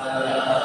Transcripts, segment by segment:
Amém.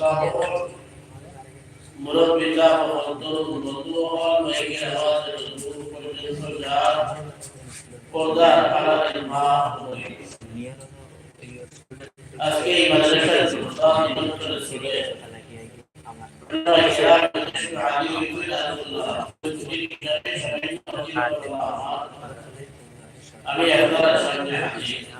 শিক্ষিত সাহস মুরব্বিতা মহতরম বন্ধুগণ মাইকের আওয়াজে দূর পর্যন্ত যার পর্দার আড়ালের মা আজকে এই মাদ্রাসায় সুলতান নিমন্ত্রণ ছিলেন আমি হাজির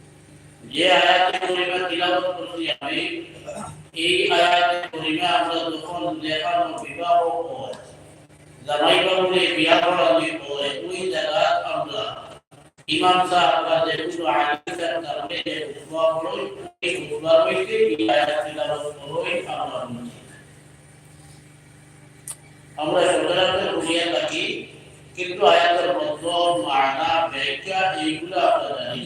আমরা কিন্তু আয়াতের মতলব মানা ব্যাখ্যা এইগুলো আমরা জানি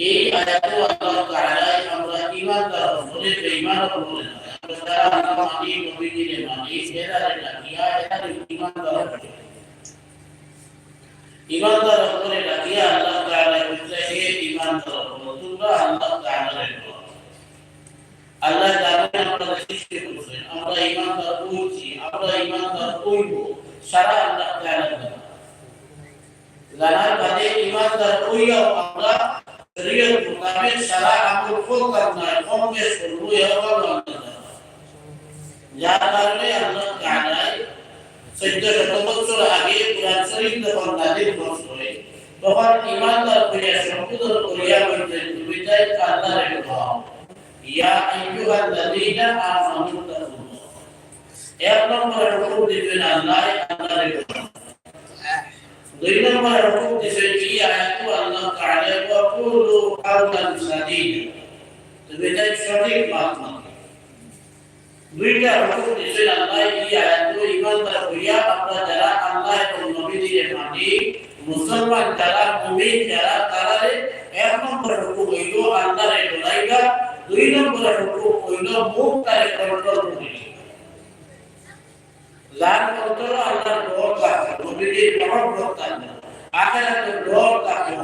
এই আয়াতে আল্লাহ তাআলা আমরা বলে ঈমান বলে মানি মানি ঈমানদার বলে বাদে ঈমানদার হইয়াও আমরা শরীয়ত মোতাবেক সারা আমল করতাম না কম বেশ করব এভাবে যার কারণে আল্লাহ তাআলা চোদ্দ শত বছর আগে কুরআন শরীফ যখন নাজিল করছে তখন ইমানদার করিয়া সম্বোধন করিয়া বলতেন তুমি তাই আল্লাহর ভাও ইয়া আইয়ুহাল্লাযীনা আমানু তাকুল্লাহ এক নম্বর হুকুম দিবেন আল্লাহ আল্লাহর ভাও দুই নম্বর হুকুম দিবেন কি আয়াতু আল্লাহ তাআলা ওয়াকুলু কাওলান সাদীদা তুমি তাই সঠিক মাত্রা দুইটা হুকুম দিয়েছেন আল্লাহ এই আয়াত ইমানদার হইয়া আমরা যারা আল্লাহ এবং নবীদের মানি মুসলমান যারা মুমিন যারা তারা এক নম্বর হুকুম হইল আল্লাহর ডরাইবা দুই নম্বর হুকুম হইল মুখ তারে কন্ট্রোল করিল লাল কন্ট্রোল আল্লাহর ডর থাকে নবীদের মহব্বত থাকে আখিরাতের ডর থাকে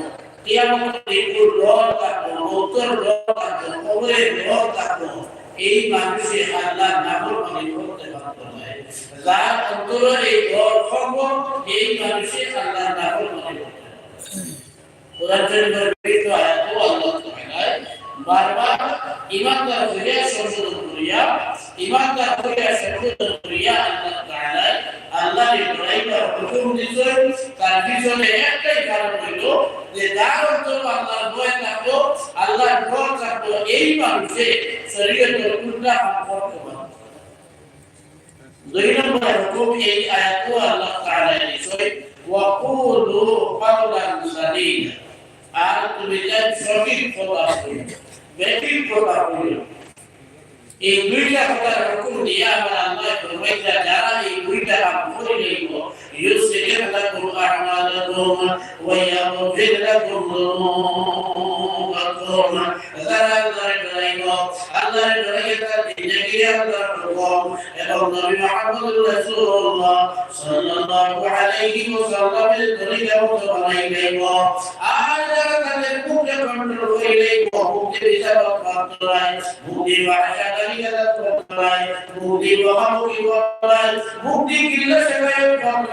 কিয়ামতের দিনের ডর থাকে মৌতের ডর থাকে কবরের ডর থাকে এই মানুষে আল্লাহ নাফরমানি করতে পারত না যার অন্তরে এই ডর খবর এই মানুষে আল্লাহ নাফরমানি করতে কোরআন শরীফের বিভিন্ন আয়াত আল্লাহ তাআলা বারবার ইমানদার হইয়া সংশোধন করিয়া ইমানদার হইয়া সংশোধন করিয়া আল্লাহ তাআলা আল্লাহর ইব্রাহিমের হুকুম দিয়েছেন তার পিছনে একটাই কারণ হইল যে যার অন্তর আল্লাহর ভয় থাকতো আল্লাহর ভয় থাকতো এই মানুষে শরীয়তের উল্টা সম্পর্ক দুই নম্বর হুকুম এই আয়াত আল্লাহ তাআলা নিশ্চয় ওয়াকুলু কাওলান সাদীদা আর তুমি যা সঠিক কথা বলো বেঠিক কথা বলো এই দুইটা কথার হুকুম দিয়া আমার আল্লাহ ফরমাইতা যারা এই দুইটা কাম করে লইব ইউসির লাকুম আ'মালাকুম ওয়া ইয়াগফির লাকুম যুনুবাকুম যারা আল্লাহর ডরাইব আল্লাহর ডরাইয়া তার জিন্দেগি আল্লাহর হুকুম এবং নবী মুহাম্মদ রাসূলুল্লাহ সাল্লাল্লাহু আলাইহি ওয়াসাল্লামের তরিকা মতো বানাই লইব আর যারা তাদের মুখে কন্ট্রোল করে লইব মুখে বিচার প্রাপ্ত হয় মুখে ভাষা গালিগালাজ করতে হয় মুখে বহামুখি করতে হয় মুখে কিল্লা সেবায় করতে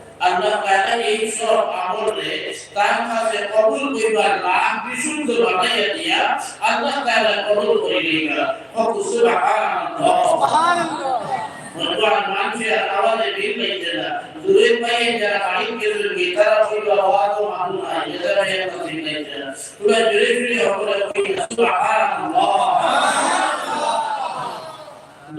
আল্লাহ তাআলা এই সব আমলে, তার কাছে কবুল করিবার লাভ বিশুদ্ধ বানাইয়া দিয়া আল্লাহ তাআলা কবুল করে নিবা সুবহানাল্লাহ। সুবহানাল্লাহ ভগবান মানুষের আওয়াজে ভিড় লাগছে না দূরের পায়ে যারা বাড়ি কেউ তারা কইল আওয়াজ মানুষ নাই এদের এর কথা লাগছে না পুরো জুড়ে জুড়ে হবে সুবহানাল্লাহ।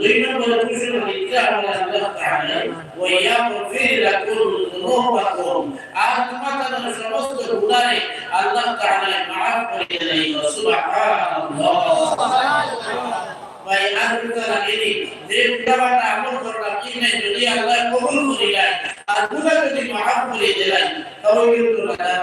দুই নম্বর কুশল নিতে আমরা আল্লাহ তাআলা ওয়া ইয়াগফির লাকুম যুনুবাকুম আর তোমাদের সমস্ত গুনাহে আল্লাহ তাআলা মাফ করে দেয় সুবহানাল্লাহ ভাই আর তারা এনি যে গুনাহটা আমল করলাম কি নাই যদি আল্লাহ কবুল করে দেয় আর গুনাহ যদি মাফ করে দেয় তবে কিন্তু লাগাত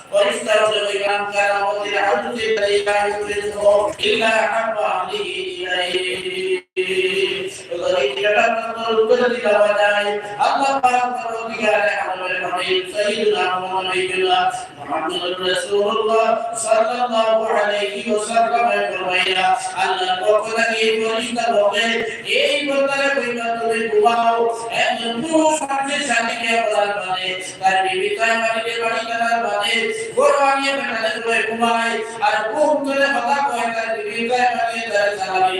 ফরিস্তা হলো ইমাম কারামতের হাজতে ইলা ইউরিদু ইল্লা হাব্বা আলিহি ইলাইহি আল্লাহ পাক পরদিগারে আমাদের হাবিব সাইয়্যিদুনা মুহাম্মাদুল্লাহ মুহাম্মদুর রাসূলুল্লাহ সাল্লাল্লাহু আলাইহি ওয়াসাল্লাম ফরমাইয়া আল্লাহ পক্ষ থেকে এই ফরিস্তা হবে এই বন্দারে কইবা তুমি ঘুমাও একজন পুরুষ মানুষের সাথে বলার মানে তার বিবিতায় বাড়িতে বাড়ি করার মানে গরু আনিয়ে বেটালে করে ঘুমায় আর ঘুম ধরে কথা কয় তার বিবিতায় বাড়িতে তার সালামি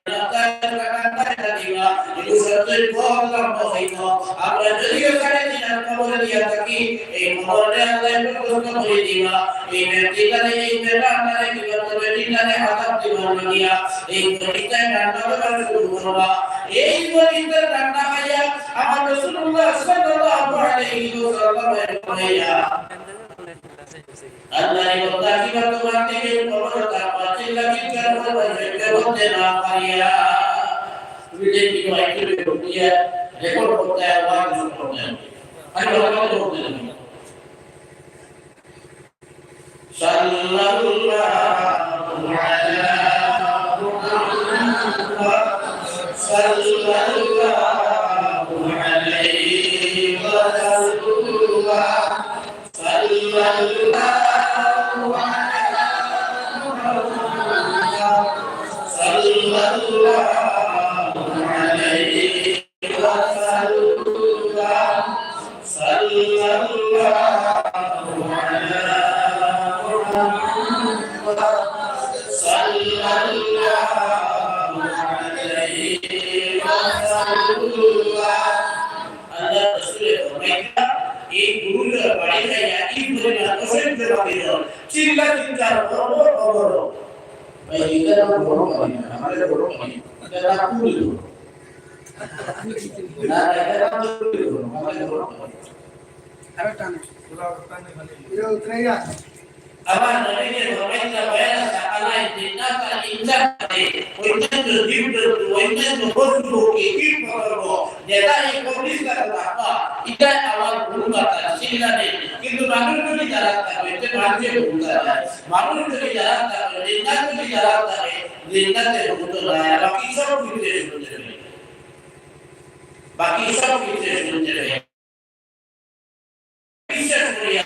আমরা যদিও সাড়ে তিন কবর দিয়া থাকি এই কবরে আল্লাহ প্রশ্ন করে দিবা এই ব্যক্তিটারে এই বেটাটারে কিংবা বেটিটারে আঘাত দিবা দিয়া এই গরিতায় রান্না করা শুরু করবা এই গরিতার রান্না খাইয়া আমার রাসূলুল্লাহ সাল্লাল্লাহু আলাইহি ওয়াসাল্লাম কইয়া আল্লাহ বন্দা কি তোমার থেকে কবর তা পাঁচ লাগি বলতে বলতে না পারিয়া? ভিডিও কি হয় কি করতে রেকর্ড করতে আওয়াজ করতে আমি আওয়াজ করতে সাল্লাল্লাহু আলা sallallahu alaihi চিল্লা চিল্লা বড় বড় ভাই এটা না বড় পানি আমাদের বড় পানি এটা না কুড়ি না এটা না কুড়ি আমাদের বড় পানি আবার নবীকে ফরমাইতা বয়ানা সাকালা জিন্নাতা ইনসাতে অন্যান্য জীবজন্তু অন্যান্য পশুকে কীট পতঙ্গ যেটা এই কবিস্তার রাখা এটা আমার ভূমিকা সিদ্ধানে কিন্তু মানুষ যদি যারা থাকে এতে মানুষের ভূমিকা যায় মানুষ যদি যারা থাকে জিন্নাত যদি যারা থাকে জিন্নাতে ভূমিকা যায় বাকি সব কিছু শুনতে হবে বাকি সব কিছু শুনতে হবে বিশ্বাস করিয়া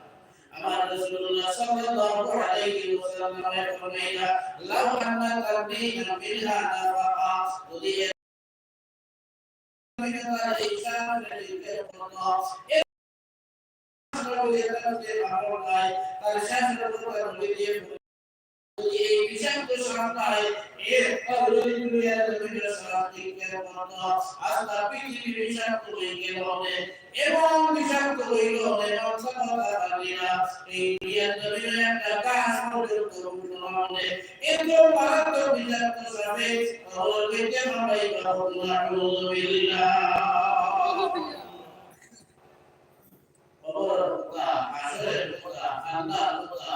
আমার রাসূলুল্লাহ সাল্লাল্লাহু আলাইহি ওয়াসাল্লাম ফরমাইয়া লাউ আন্না তারবিনা বিলহা নাফাকা যদি তার শাস্ত্র এই বিষাক্ত সন্তায় এর কবরী দুনিয়ার জমির সালাতি কেন এবং বিষাক্ত হইল মারাত্মক বিষাক্ত কবর কথা আসরের কথা আল্লাহর কথা